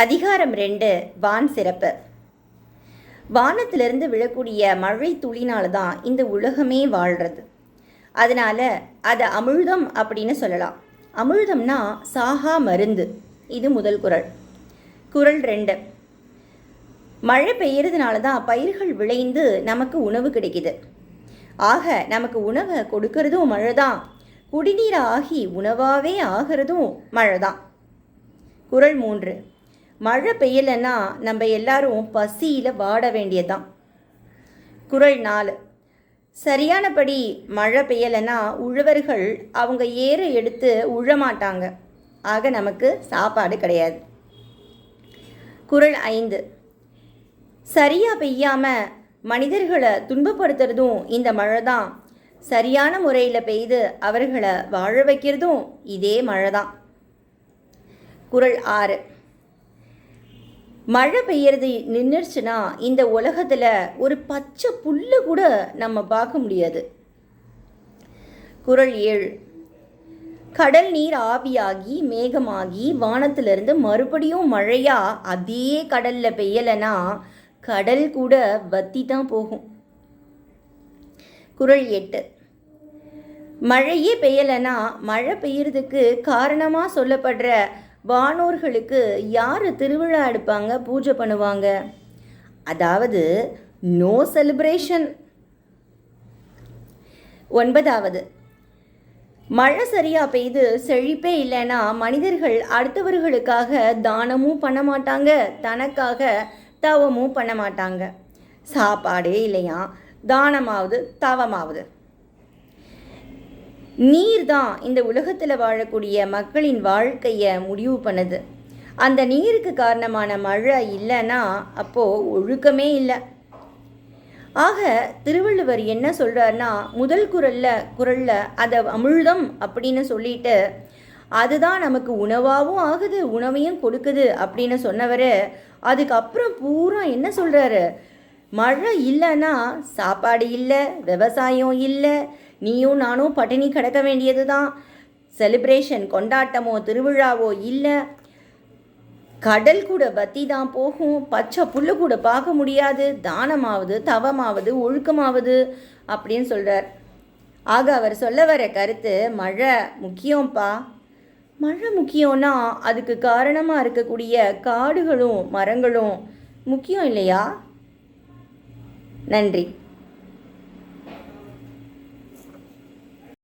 அதிகாரம் ரெண்டு வான் சிறப்பு. வானத்திலிருந்து விழக்கூடிய மழை துளினால தான் இந்த உலகமே வாழ்கிறது அதனால் அதை அமிழ்தம் அப்படின்னு சொல்லலாம். அமிழ்தம்னா சாகா மருந்து. இது முதல் குரல். குறள் ரெண்டு. மழை பெய்யறதுனால தான் பயிர்கள் விளைந்து நமக்கு உணவு கிடைக்குது. ஆக நமக்கு உணவை கொடுக்கறதும் மழை தான் குடிநீர் ஆகி உணவாகவே ஆகிறதும் மழை தான் குரல் மூன்று. மழை பெய்யலைன்னா நம்ம எல்லாரும் பசியில் வாட வேண்டியதுதான். குரல் நாலு. சரியானபடி மழை பெய்யலைன்னா உழவர்கள் அவங்க ஏற எடுத்து உழமாட்டாங்க. ஆக நமக்கு சாப்பாடு கிடையாது. குரல் ஐந்து. சரியாக பெய்யாமல் மனிதர்களை துன்பப்படுத்துறதும் இந்த மழை தான் சரியான முறையில் பெய்து அவர்களை வாழ வைக்கிறதும் இதே மழை தான் குரல் ஆறு. மழை பெய்யறது நின்றுச்சுன்னா இந்த உலகத்தில் ஒரு பச்சை புல்லு கூட நம்ம பார்க்க முடியாது. குரல் ஏழு. கடல் நீர் ஆவியாகி மேகமாகி வானத்திலிருந்து மறுபடியும் மழையா? அதே கடலில் பெய்யலைன்னா கடல் கூட வத்தி தான் போகும். குரல் எட்டு. மழையே பெய்யலைன்னா மழை பெய்யறதுக்கு காரணமாக சொல்லப்படுற வானோர்களுக்கு யார் திருவிழா எடுப்பாங்க பூஜை பண்ணுவாங்க? அதாவது நோ செலிப்ரேஷன் ஒன்பதாவது மழை சரியாக பெய்து செழிப்பே இல்லைன்னா மனிதர்கள் அடுத்தவர்களுக்காக தானமும் பண்ண மாட்டாங்க தனக்காக தவமும் பண்ண மாட்டாங்க. சாப்பாடே இல்லையா? தானமாவது தவமாவது. நீர் தான் இந்த உலகத்தில் வாழக்கூடிய மக்களின் வாழ்க்கையை முடிவு பண்ணுது. அந்த நீருக்கு காரணமான மழை இல்லைன்னா அப்போது ஒழுக்கமே இல்லை. ஆக திருவள்ளுவர் என்ன சொல்கிறாருன்னா முதல் குரலில் குரலில் அதை அமிழ்தம் அப்படின்னு சொல்லிட்டு அதுதான் நமக்கு உணவாகவும் ஆகுது உணவையும் கொடுக்குது அப்படின்னு சொன்னவர் அதுக்கப்புறம் பூரா என்ன சொல்கிறாரு மழை இல்லைன்னா சாப்பாடு இல்லை விவசாயம் இல்லை நீயும் நானும் பட்டினி கிடக்க வேண்டியது தான் செலிப்ரேஷன் கொண்டாட்டமோ திருவிழாவோ இல்லை. கடல் கூட பத்தி தான் போகும். பச்சை புல்லு கூட பார்க்க முடியாது. தானமாவது தவமாவது ஒழுக்கமாவது அப்படின்னு சொல்கிறார் ஆக அவர் சொல்ல வர கருத்து மழை முக்கியம்ப்பா மழை முக்கியம்னா அதுக்கு காரணமாக இருக்கக்கூடிய காடுகளும் மரங்களும் முக்கியம் இல்லையா? நன்றி.